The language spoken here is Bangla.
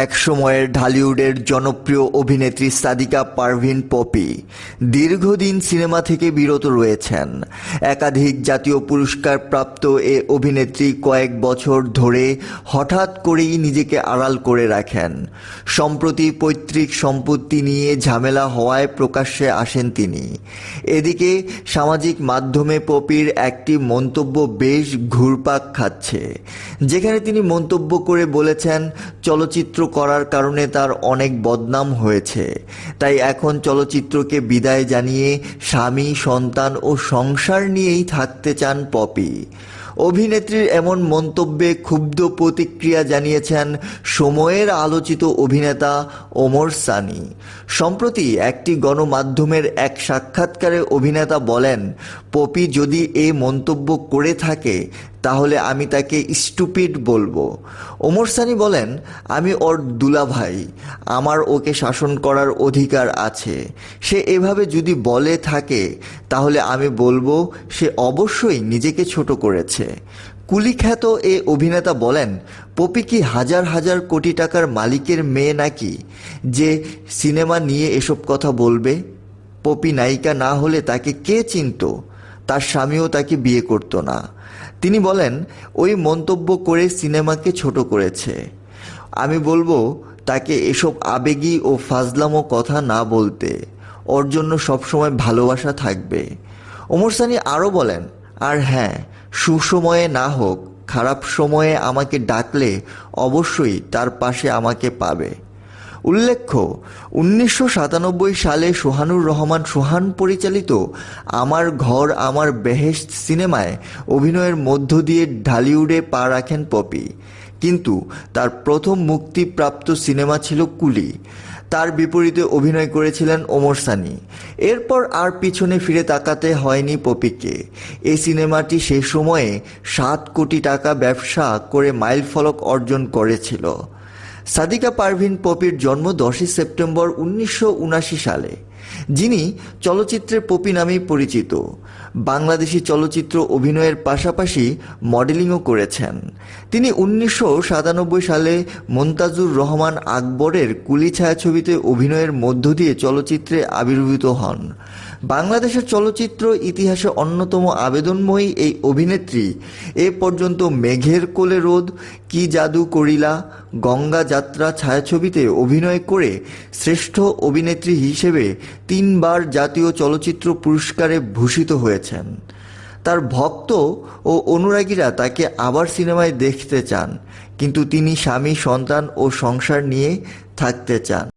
এক সময়ের ঢালিউডের জনপ্রিয় অভিনেত্রী সাদিকা পারভিন পপি দীর্ঘদিন সিনেমা থেকে বিরত রয়েছেন। একাধিক জাতীয় পুরস্কার প্রাপ্ত এ অভিনেত্রী কয়েক বছর ধরে হঠাৎ করেই নিজেকে আড়াল করে রাখেন। সম্প্রতি পৈতৃক সম্পত্তি নিয়ে ঝামেলা হওয়ায় প্রকাশ্যে আসেন তিনি। এদিকে সামাজিক মাধ্যমে পপির একটি মন্তব্য বেশ ঘুরপাক খাচ্ছে। যেখানে তিনি মন্তব্য করে বলেছেন, চলচ্চিত্র করার কারণে তার অনেক বদনাম হয়েছে। তাই এখন চলচ্চিত্রকে বিদায় জানিয়ে স্বামী, সন্তান ও সংসার নিয়েই থাকতে চান পপি। অভিনেত্রীর এমন মন্তব্যে ক্ষুব্ধ প্রতিক্রিয়া জানিয়েছেন সময়ের আলোচিত অভিনেতা ওমর সানি। সম্প্রতি একটি গণমাধ্যমের এক সাক্ষাৎকারে অভিনেতা বলেন, পপি যদি এ মন্তব্য করে থাকে তাহলে আমি তাকে স্টুপিড বলব। ওমর সানি বলেন, আমি ওর দুলাভাই, আমার ওকে শাসন করার অধিকার আছে। সে এভাবে যদি বলে থাকে, তাহলে আমি বলব, সে অবশ্যই নিজেকে ছোট করেছে। কুলিখ্যাত এ অভিনেতা বলেন, পপি কি হাজার হাজার কোটি টাকার মালিকের মেয়ে নাকি, যে সিনেমা নিয়ে এসব কথা বলবে? পপি নায়িকা না হলে তাকে কে চিনতো? তার স্বামীও তাকে বিয়ে করতো না। তিনি বলেন, ওই মন্তব্য করে সিনেমাকে ছোট করেছে। আমি বলব, তাকে এসব আবেগী ও ফাজলামো কথা না বলতে। ওর জন্য সবসময় ভালোবাসা থাকবে। ওমর সানি আরও বলেন, আর হ্যাঁ সুসময়ে না হোক, খারাপ সময়ে আমাকে ডাকলে অবশ্যই তার পাশে আমাকে পাবে। উল্লেখ্য, উনিশশো সাতানব্বই সালে সোহানুর রহমান সোহান পরিচালিত আমার ঘর, আমার বেহেশত সিনেমায় অভিনয়ের মধ্য দিয়ে ঢালিউডে পা রাখেন পপি। কিন্তু তার প্রথম মুক্তিপ্রাপ্ত সিনেমা ছিল কুলি। তার বিপরীতে অভিনয় করেছিলেন ওমর সানি। এরপর আর পিছনে ফিরে তাকাতে হয়নি পপিকে। এই সিনেমাটি সে সময়ে সাত কোটি টাকা ব্যবসা করে মাইল ফলক অর্জন করেছিল। সাদিকা পারভিন পপির জন্ম দশই সেপ্টেম্বর উনিশশো সালে। যিনি চলচ্চিত্রের পপি নামেই পরিচিত। বাংলাদেশি চলচ্চিত্র অভিনয়ের পাশাপাশি মডেলিংও করেছেন। তিনি উনিশশো সাতানব্বই সালে মন্তাজুর রহমান আকবরের কুলি ছায়াছবিতে অভিনয়ের মধ্য দিয়ে চলচ্চিত্রে আবির্ভূত হন। বাংলাদেশের চলচ্চিত্র ইতিহাসে অন্যতম আবেদনময়ী এই অভিনেত্রী এ পর্যন্ত মেঘের কোলে রোদ, কি জাদু করিলা, গঙ্গা যাত্রা ছায়াছবিতে অভিনয় করে শ্রেষ্ঠ অভিনেত্রী হিসেবে তিনবার জাতীয় চলচ্চিত্র পুরস্কারে ভূষিত হয়েছেন। তার ভক্ত ও অনুরাগীরা তাকে আবার সিনেমায় দেখতে চান, কিন্তু তিনি স্বামী, সন্তান ও সংসার নিয়ে থাকতে চান।